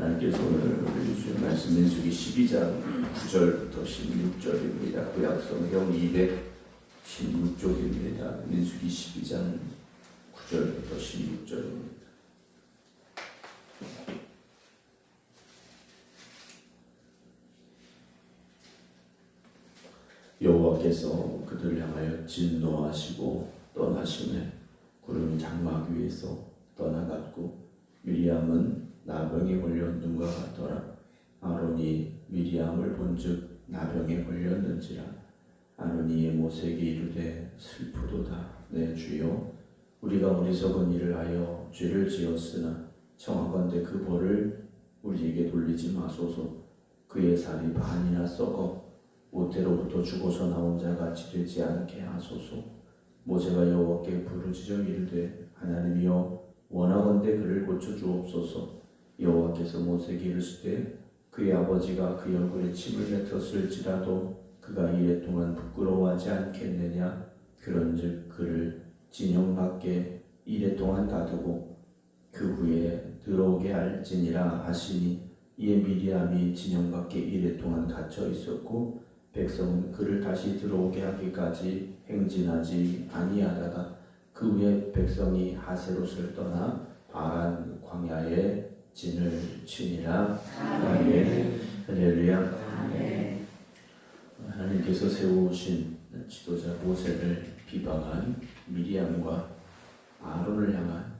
하나님께서 오늘 우리 주신 말씀 민수기 12장 9절부터 16절입니다. 구약성경 216쪽입니다. 민수기 12장 9절부터 16절입니다. 여호와께서 그들을 향하여 진노하시고 떠나시매 구름이 장막 위에서 떠나갔고 미리암은 나병에 눈과 같더라. 아론이 미리암을 본즉 나병에 걸렸는지라. 아론이 모세에게 이르되 슬프도다. 내 주여 우리가 어리석은 일을 하여 죄를 지었으나 청하건대 그 벌을 우리에게 돌리지 마소서. 그의 살이 반이나 썩어 모태로부터 죽어서 나온 자 같이 되지 않게 하소서. 모세가 여호와께 부르짖어 이르되 하나님이여 원하건대 그를 고쳐 주옵소서 여호와께서 모세에게 이르시되 그의 아버지가 그 얼굴에 침을 뱉었을지라도 그가 이래 동안 부끄러워하지 않겠느냐? 그런즉 그를 진영 밖에 이래 동안 가두고 그 후에 들어오게 할지니라 하시니 이에 미리암이 진영 밖에 이래 동안 갇혀 있었고 백성은 그를 다시 들어오게 하기까지 행진하지 아니하다가 그 후에 백성이 하세롯을 떠나 바란 광야에 진을 치니라 아멘 할렐루야 하나님께서 세우신 지도자 모세를 비방한 미리암과 아론을 향한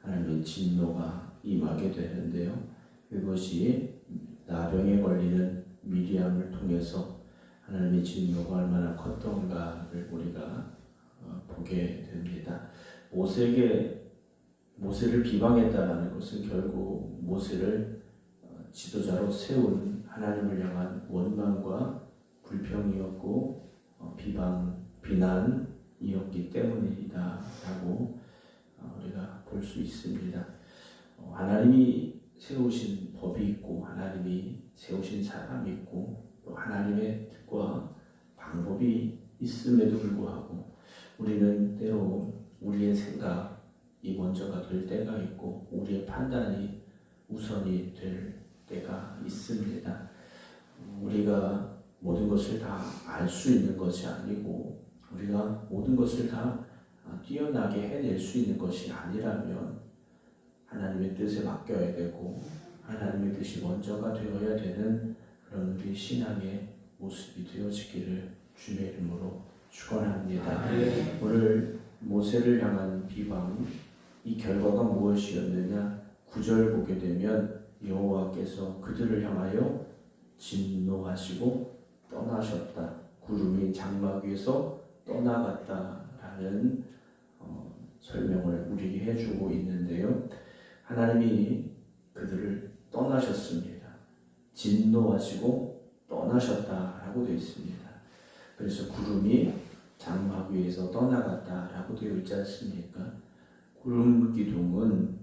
하나님의 진노가 임하게 되는데요. 그것이 나병에 걸리는 미리암을 통해서 하나님의 진노가 얼마나 컸던가를 우리가 어, 보게 됩니다. 모세에게 모세를 비방했다라는 것은 결국 모세를 어, 지도자로 세운 하나님을 향한 원망과 불평이었고 어, 비방 비난이었기 때문이다라고 우리가 볼 수 있습니다. 하나님이 세우신 법이 있고 하나님이 세우신 사람이 있고 또 하나님의 뜻과 방법이 있음에도 불구하고 우리는 때로 우리의 생각 이 먼저가 될 때가 있고 우리의 판단이 우선이 될 때가 있습니다. 우리가 모든 것을 다 알 수 있는 것이 아니고 우리가 모든 것을 다 뛰어나게 해낼 수 있는 것이 아니라면 하나님의 뜻에 맡겨야 되고 하나님의 뜻이 먼저가 되어야 되는 그런 우리 신앙의 모습이 되어지기를 주의 이름으로 축원합니다. 오늘 모세를 향한 비방 이 결과가 무엇이었느냐? 구절 보게 되면 여호와께서 그들을 향하여 진노하시고 떠나셨다. 구름이 장막 위에서 떠나갔다라는 어, 설명을 우리에게 해주고 있는데요. 하나님이 그들을 떠나셨습니다. 진노하시고 떠나셨다라고 되어 있습니다. 그래서 구름이 장막 위에서 떠나갔다라고 되어 있지 않습니까? 구름 기둥은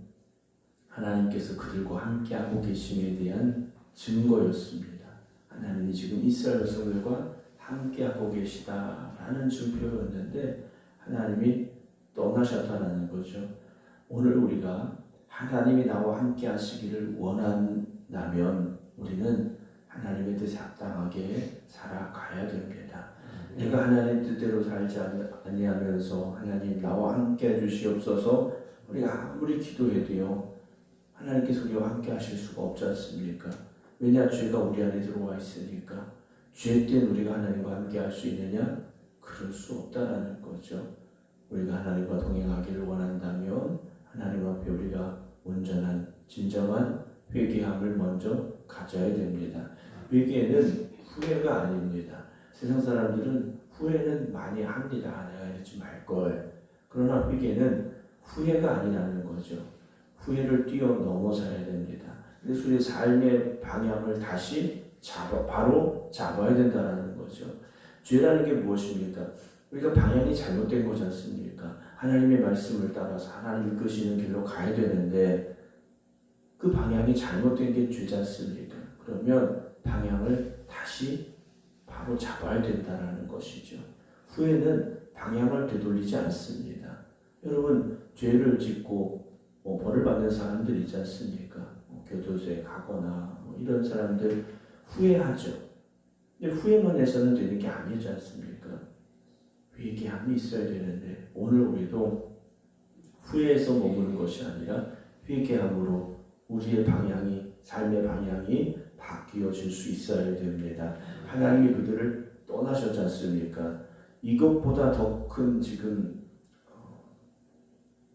하나님께서 그들과 함께하고 계심에 대한 증거였습니다. 하나님이 지금 이스라엘 백성들과 함께하고 계시다라는 증표였는데 하나님이 떠나셨다라는 거죠. 오늘 우리가 하나님이 나와 함께 하시기를 원한다면 우리는 하나님의 뜻에 합당하게 살아가야 됩니다. 내가 하나님 뜻대로 살지 아니하면서 하나님 나와 함께 해주시옵소서 우리가 아무리 기도해도요 하나님께서 우리와 함께 하실 수가 없지 않습니까? 왜냐 죄가 우리 안에 들어와 있으니까 죄 때문에 우리가 하나님과 함께 할 수 있느냐? 그럴 수 없다라는 거죠. 우리가 하나님과 동행하기를 원한다면 하나님 앞에 우리가 온전한 진정한 회개함을 먼저 가져야 됩니다. 회개는 후회가 아닙니다. 세상 사람들은 후회는 많이 합니다. 내가 이러지 말 걸. 그러나 회개는 후회가 아니라는 거죠. 후회를 뛰어넘어서야 됩니다. 우리 삶의 방향을 다시 잡아, 바로 잡아야 된다는 거죠. 죄라는 게 무엇입니까? 우리가 방향이 잘못된 거지 않습니까? 하나님의 말씀을 따라서 하나님 이끄시는 길로 가야 되는데 그 방향이 잘못된 게 죄지 않습니까? 그러면 방향을 다시 바로 잡아야 된다는 것이죠. 후에는 방향을 되돌리지 않습니다. 여러분 죄를 짓고 뭐 벌을 받는 사람들 있지 않습니까? 뭐 교도소에 가거나 뭐 이런 사람들 후회하죠. 근데 후회만 해서는 되는 게 아니지 않습니까? 회개함이 있어야 되는데 오늘 우리도 후회해서 머무는 것이 아니라 회개함으로 우리의 방향이 삶의 방향이 바뀌어질 수 있어야 됩니다. 하나님이 그들을 떠나셨지 않습니까? 이것보다 더 큰 지금 어,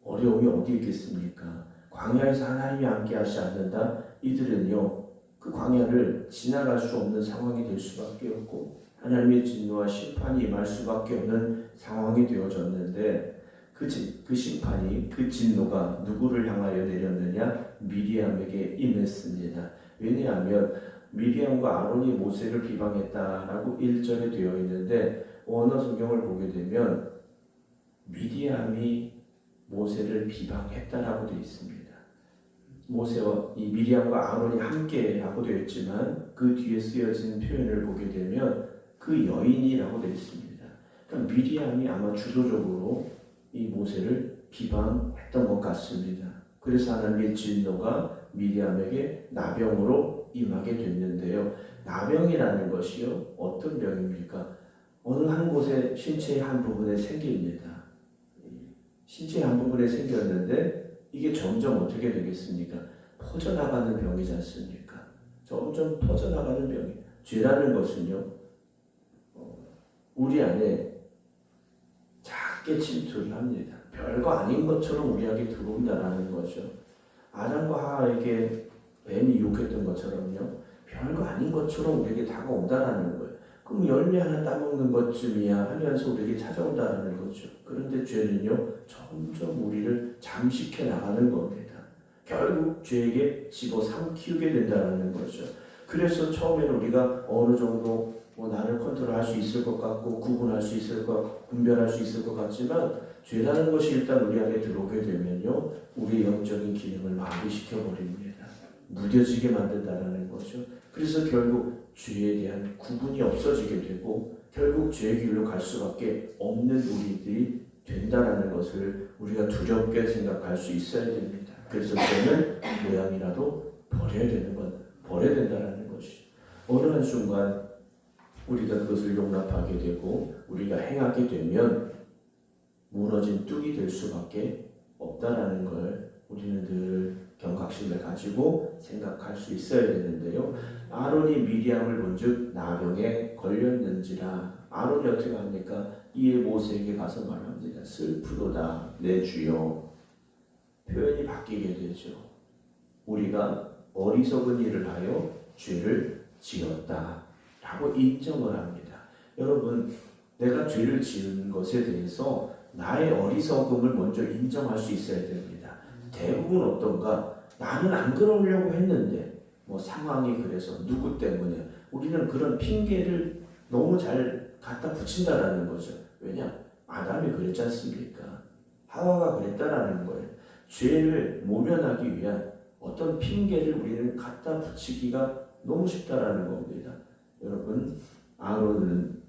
어려움이 어디 있겠습니까? 광야에서 하나님이 함께 하지 않는다. 이들은요 그 광야를 지나갈 수 없는 상황이 될 수밖에 없고 하나님의 진노와 심판이 임할 수밖에 없는 상황이 되어졌는데 그, 진, 그 심판이 그 진노가 누구를 향하여 내렸느냐 미리암에게 임했습니다. 왜냐하면 미리암과 아론이 모세를 비방했다라고 1절에 되어 있는데 원어 성경을 보게 되면 미리암이 모세를 비방했다라고 되어 있습니다. 모세와 이 미리암과 아론이 함께라고 되어 있지만 그 뒤에 쓰여진 표현을 보게 되면 그 여인이라고 되어 있습니다. 그러니까 미리암이 아마 주도적으로 이 모세를 비방했던 것 같습니다. 그래서 하나님의 진노가 미리암에게 나병으로 임하게 됐는데요. 나병이라는 것이요 어떤 병입니까? 어느 한 곳에 신체의 한 부분에 생깁니다. 신체의 한 부분에 생겼는데 이게 점점 어떻게 되겠습니까? 퍼져나가는 병이지 않습니까? 점점 퍼져나가는 병이. 죄라는 것은요, 어, 우리 안에 작게 침투를 합니다. 별거 아닌 것처럼 우리에게 들어온다라는 거죠. 아담과 하와에게 뱀이 유혹했던 것처럼요, 별거 아닌 것처럼 우리에게 다가온다라는 거예요. 그럼 열매 하나 따먹는 것쯤이야 하면서 우리에게 찾아온다라는 거죠. 그런데 죄는요, 점점 우리를 잠식해 나가는 겁니다. 결국 죄에게 집어 삼키게 된다는 거죠. 그래서 처음에는 우리가 어느 정도 뭐 나를 컨트롤할 수 있을 것 같고 구분할 수 있을 것, 분별할 수 있을 것 같지만 죄라는 것이 일단 우리 안에 들어오게 되면요, 우리 영적인 기능을 마비시켜 버립니다. 무뎌지게 만든다라는 거죠. 그래서 결국 죄에 대한 구분이 없어지게 되고 결국 죄의 길로 갈 수밖에 없는 우리들이 된다라는 것을 우리가 두렵게 생각할 수 있어야 됩니다. 그래서 죄는 모양이라도 버려야 되는 건 버려야 된다라는 것이죠. 어느 한 순간 우리가 그것을 용납하게 되고 우리가 행하게 되면 무너진 뚝이 될 수밖에 없다라는 걸 우리는 늘 경각심을 가지고 생각할 수 있어야 되는데요. 아론이 미리암을 본즉 나병에 걸렸는지라 아론이 어떻게 합니까? 이에 모세에게 가서 말합니다. 슬프도다 내 주여 표현이 바뀌게 되죠. 우리가 어리석은 일을 하여 죄를 지었다 라고 인정을 합니다. 여러분 내가 죄를 지은 것에 대해서 나의 어리석음을 먼저 인정할 수 있어야 됩니다. 대부분 어떤가 나는 안 그러려고 했는데 뭐 상황이 그래서 누구 때문에 우리는 그런 핑계를 너무 잘 갖다 붙인다라는 거죠. 왜냐? 아담이 그랬지 않습니까? 하와가 그랬다라는 거예요. 죄를 모면하기 위한 어떤 핑계를 우리는 갖다 붙이기가 너무 쉽다라는 겁니다. 여러분, 아론은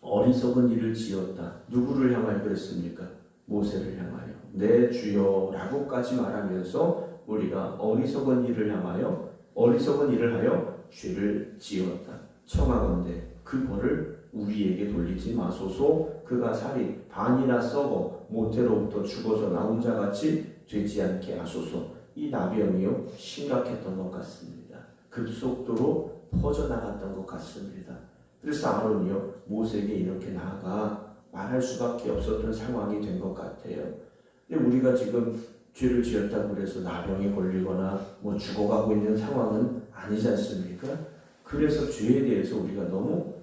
어리석은 일을 지었다. 누구를 향하여 그랬습니까? 모세를 향하여. 내 주여라고까지 말하면서 우리가 어리석은 일을 향하여 어리석은 일을 하여 죄를 지었다. 청하건대 그 벌을 우리에게 돌리지 마소서 그가 살이 반이나 썩어 모태로부터 죽어서 나온 자 같이 되지 않게 하소서 이 나병이요 심각했던 것 같습니다. 급속도로 퍼져나갔던 것 같습니다. 그래서 아론이요 모세에게 이렇게 나아가 말할 수밖에 없었던 상황이 된 것 같아요. 근데 우리가 지금 죄를 지었다고 그래서 나병에 걸리거나 뭐 죽어가고 있는 상황은 아니지 않습니까? 그래서 죄에 대해서 우리가 너무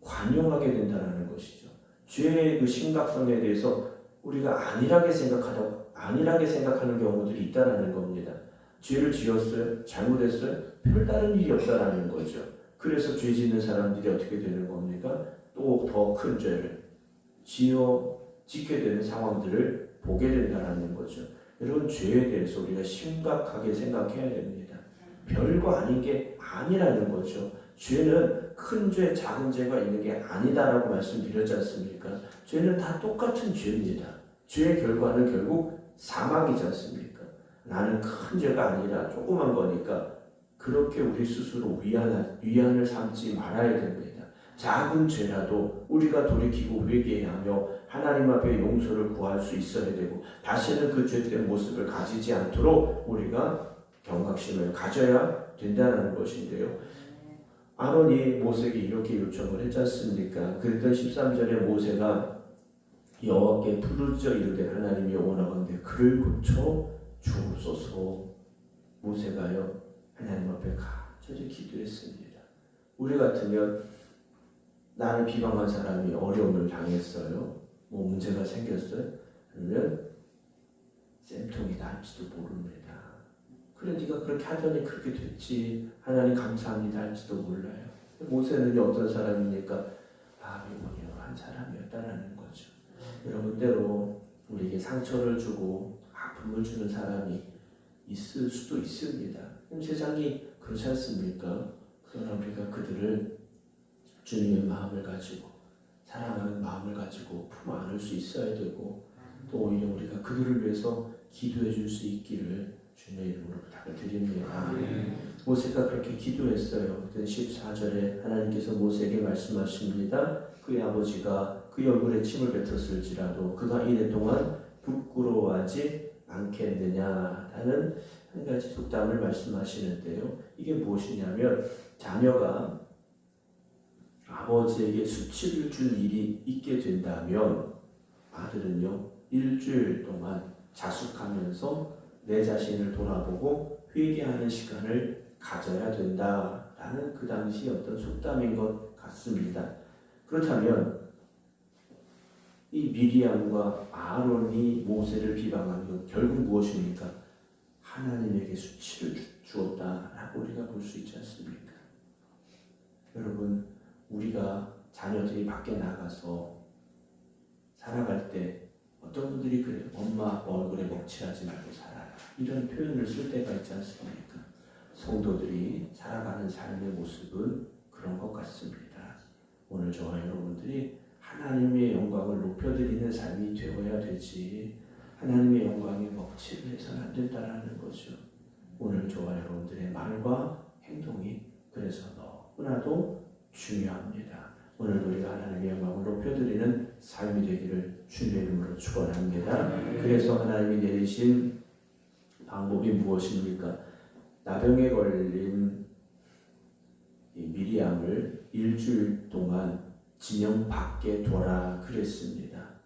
관용하게 된다는 것이죠. 죄의 그 심각성에 대해서 우리가 안일하게 생각하다 안일하게 생각하는 경우들이 있다라는 겁니다. 죄를 지었어요, 잘못했어요, 별다른 일이 없다라는 거죠. 그래서 죄 짓는 사람들이 어떻게 되는 겁니까? 또 더 큰 죄를 지어 짓게 되는 상황들을 보게 된다는 거죠. 여러분 죄에 대해서 우리가 심각하게 생각해야 됩니다. 별거 아닌 게 아니라는 거죠. 죄는 큰 죄, 작은 죄가 있는 게 아니다라고 말씀드렸지 않습니까? 죄는 다 똑같은 죄입니다. 죄의 결과는 결국 사망이지 않습니까? 나는 큰 죄가 아니라 조그만 거니까 그렇게 우리 스스로 위안, 위안을 삼지 말아야 됩니다. 작은 죄라도 우리가 돌이키고 회개하며 하나님 앞에 용서를 구할 수 있어야 되고 다시는 그 죄된 모습을 가지지 않도록 우리가 경각심을 가져야 된다는 것인데요. 아론이 모세에게 이렇게 요청을 했지 않습니까? 그랬던 13절에 모세가 여호와께 부르짖어 이르되 하나님이 원하건대 그를 고쳐 주옵소서 모세가요 하나님 앞에 간절히 기도했습니다. 우리 같으면 나를 비방한 사람이 어려움을 당했어요. 뭐 문제가 생겼어요. 그러면 쌤통이 날지도 모릅니다. 그래 네가 그렇게 하더니 그렇게 됐지. 하나님 감사합니다 할지도 몰라요. 모세는 어떤 사람입니까? 아, 영원한 사람이었다라는 거죠. 여러분대로 우리에게 상처를 주고 아픔을 주는 사람이 있을 수도 있습니다. 세상이 그렇지 않습니까? 그러나 우리가 그들을 주님의 마음을 가지고 사랑하는 마음을 가지고 품 안을 수 있어야 되고 또 오히려 우리가 그들을 위해서 기도해 줄 수 있기를 주님의 이름으로 부탁을 드립니다. 모세가 그렇게 기도했어요. 14절에 하나님께서 모세에게 말씀하십니다. 그의 아버지가 그 얼굴에 침을 뱉었을지라도 그가 이래 동안 부끄러워하지 않겠느냐라는 한 가지 속담을 말씀하시는데요. 이게 무엇이냐면 자녀가 아버지에게 수치를 줄 일이 있게 된다면 아들은요 일주일 동안 자숙하면서 내 자신을 돌아보고 회개하는 시간을 가져야 된다라는 그 당시 어떤 속담인 것 같습니다. 그렇다면 이 미리암과 아론이 모세를 비방한 것 결국 무엇입니까? 하나님에게 수치를 주었다라고 우리가 볼 수 있지 않습니까? 여러분 우리가 자녀들이 밖에 나가서 살아갈 때 어떤 분들이 그래요. 엄마 얼굴에 먹칠하지 말고 살아라. 이런 표현을 쓸 때가 있지 않습니까? 성도들이 살아가는 삶의 모습은 그런 것 같습니다. 오늘 저와 여러분들이 하나님의 영광을 높여드리는 삶이 되어야 되지 하나님의 영광에 먹칠을 해서는 안 된다는 거죠. 오늘 저와 여러분들의 말과 행동이 그래서 너무나도 중요합니다. 오늘 우리가 하나님의 영광을 높여드리는 삶이 되기를 주님의 이름으로 축원합니다. 그래서 하나님이 내리신 방법이 무엇입니까? 나병에 걸린 미리암을 일주일 동안 진영 밖에 둬라 그랬습니다.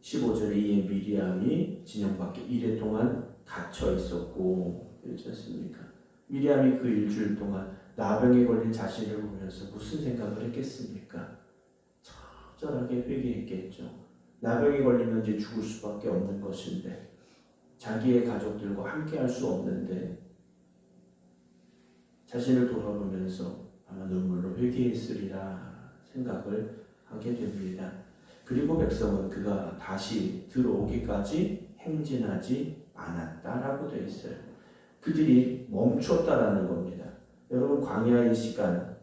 15절에 이에 미리암이 진영 밖에 이래 동안 갇혀 있었고 그렇지 않습니까? 미리암이 그 일주일 동안 나병에 걸린 자신을 보면서 무슨 생각을 했겠습니까? 처절하게 회개했겠죠. 나병에 걸리면 이제 죽을 수밖에 없는 것인데 자기의 가족들과 함께 할 수 없는데 자신을 돌아보면서 아마 눈물로 회개했으리라 생각을 하게 됩니다. 그리고 백성은 그가 다시 들어오기까지 행진하지 않았다라고 되어 있어요. 그들이 멈췄다라는 겁니다. 여러분 광야의 시간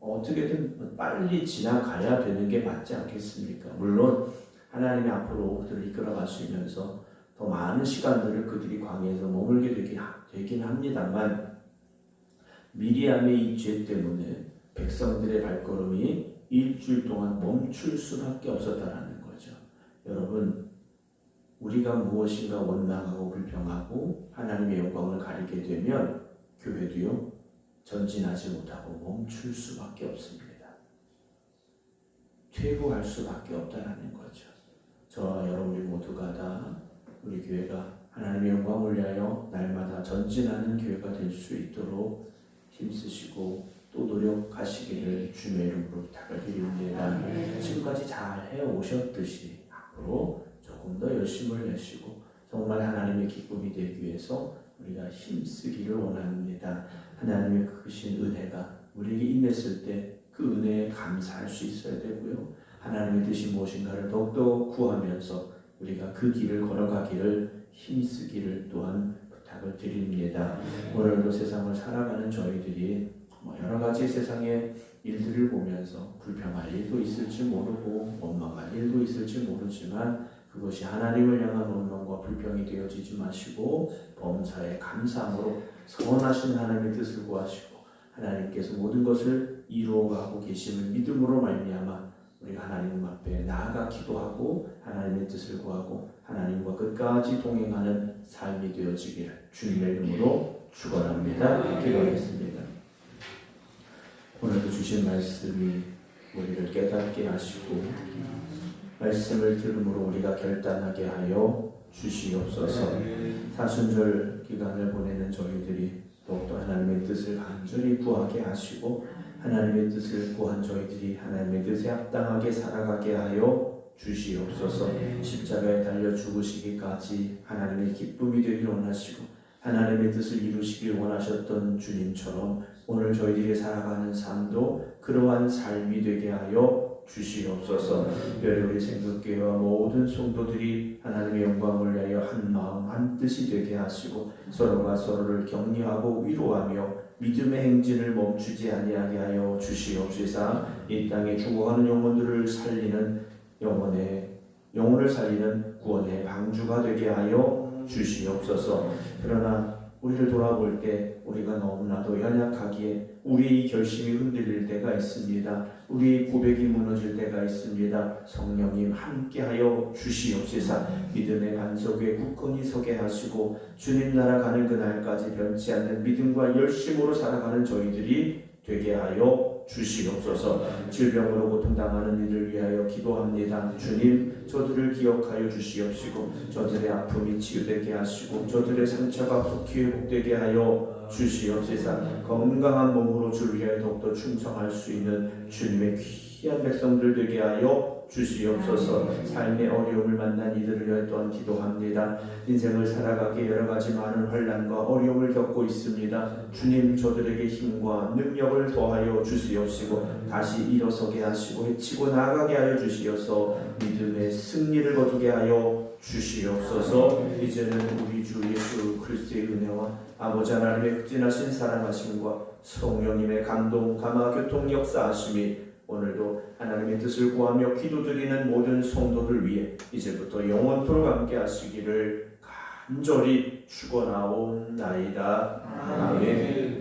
어떻게든 빨리 지나가야 되는 게 맞지 않겠습니까? 물론 하나님의 앞으로 그들을 이끌어 가시면서 더 많은 시간들을 그들이 광야에서 머물게 되긴, 되긴 합니다만 미리암의 이 죄 때문에 백성들의 발걸음이 일주일 동안 멈출 수밖에 없었다라는 거죠. 여러분 우리가 무엇인가 원망하고 불평하고 하나님의 영광을 가리게 되면 교회도요 전진하지 못하고 멈출 수밖에 없습니다. 퇴보할 수밖에 없다라는 거죠. 저와 여러분이 모두가 다 우리 교회가 하나님의 영광을 위하여 날마다 전진하는 교회가 될 수 있도록 힘쓰시고 또 노력하시기를 주님의 이름으로 부탁을 드립니다. 지금까지 잘 해오셨듯이 앞으로 조금 더 열심을 내시고 정말 하나님의 기쁨이 되기 위해서 우리가 힘쓰기를 원합니다. 하나님의 크신 은혜가 우리에게 임했을 때 그 은혜에 감사할 수 있어야 되고요. 하나님의 뜻이 무엇인가를 더욱더 구하면서 우리가 그 길을 걸어가기를 힘쓰기를 또한 부탁을 드립니다. 오늘도 세상을 살아가는 저희들이 뭐 여러 가지 세상의 일들을 보면서 불평할 일도 있을지 모르고 원망할 일도 있을지 모르지만 그것이 하나님을 향한 원망과 불평이 되어지지 마시고 범사에 감사함으로 선하신 하나님의 뜻을 구하시고 하나님께서 모든 것을 이루어가고 계심을 믿음으로 말미암아 우리가 하나님 앞에 나아가 기도하고 하나님의 뜻을 구하고 하나님과 끝까지 동행하는 삶이 되어지기를 주님의 이름으로 축원합니다. 기도하겠습니다. 오늘도 주신 말씀이 우리를 깨닫게 하시고 말씀을 들음으로 우리가 결단하게 하여 주시옵소서. 사순절 기간을 보내는 저희들이 더욱더 하나님의 뜻을 간절히 구하게 하시고 하나님의 뜻을 구한 저희들이 하나님의 뜻에 합당하게 살아가게 하여 주시옵소서. 십자가에 달려 죽으시기까지 하나님의 기쁨이 되기를 원하시고 하나님의 뜻을 이루시길 원하셨던 주님처럼 오늘 저희들이 살아가는 삶도 그러한 삶이 되게 하여 주시옵소서. 특별히 우리 생각교회와 모든 성도들이 하나님의 영광을 위하여 한 마음 한 뜻이 되게 하시고 서로가 서로를 격려하고 위로하며 믿음의 행진을 멈추지 아니하게 하여 주시옵소서. 이 땅에 죽어가는 영혼들을 살리는 영혼의 영혼을 살리는 구원의 방주가 되게 하여 주시옵소서. 그러나 우리를 돌아볼 때 우리가 너무나도 연약하기에 우리의 결심이 흔들릴 때가 있습니다. 우리의 고백이 무너질 때가 있습니다. 성령님 함께하여 주시옵소서. 믿음의 반석 위에 굳건히 서게 하시고 주님 나라 가는 그날까지 변치 않는 믿음과 열심으로 살아가는 저희들이 되게 하여 주시옵소서. 질병으로 고통당하는 이를 위하여 기도합니다. 주님, 저들을 기억하여 주시옵시고 저들의 아픔이 치유되게 하시고 저들의 상처가 속히 회복되게 하여 주시옵소서. 건강한 몸으로 주를 위하여 더욱더 충성할 수 있는 주님의 귀 한 백성들 되게 하여 주시옵소서. 삶의 어려움을 만난 이들을 위하여 또한 기도합니다. 인생을 살아가기 여러 가지 많은 환란과 어려움을 겪고 있습니다. 주님 저들에게 힘과 능력을 더하여 주시옵시고 다시 일어서게 하시고 해치고 나가게 하여 주시어서 믿음의 승리를 거두게 하여 주시옵소서. 이제는 우리 주 예수 그리스도의 은혜와 아버지 하나님의 극진하신 사랑하심과 성령님의 감동, 감화, 교통 역사하심이 오늘도 하나님의 뜻을 구하며 기도드리는 모든 성도들 위해 이제부터 영원토록 함께 하시기를 간절히 축원하옵나이다. 아멘.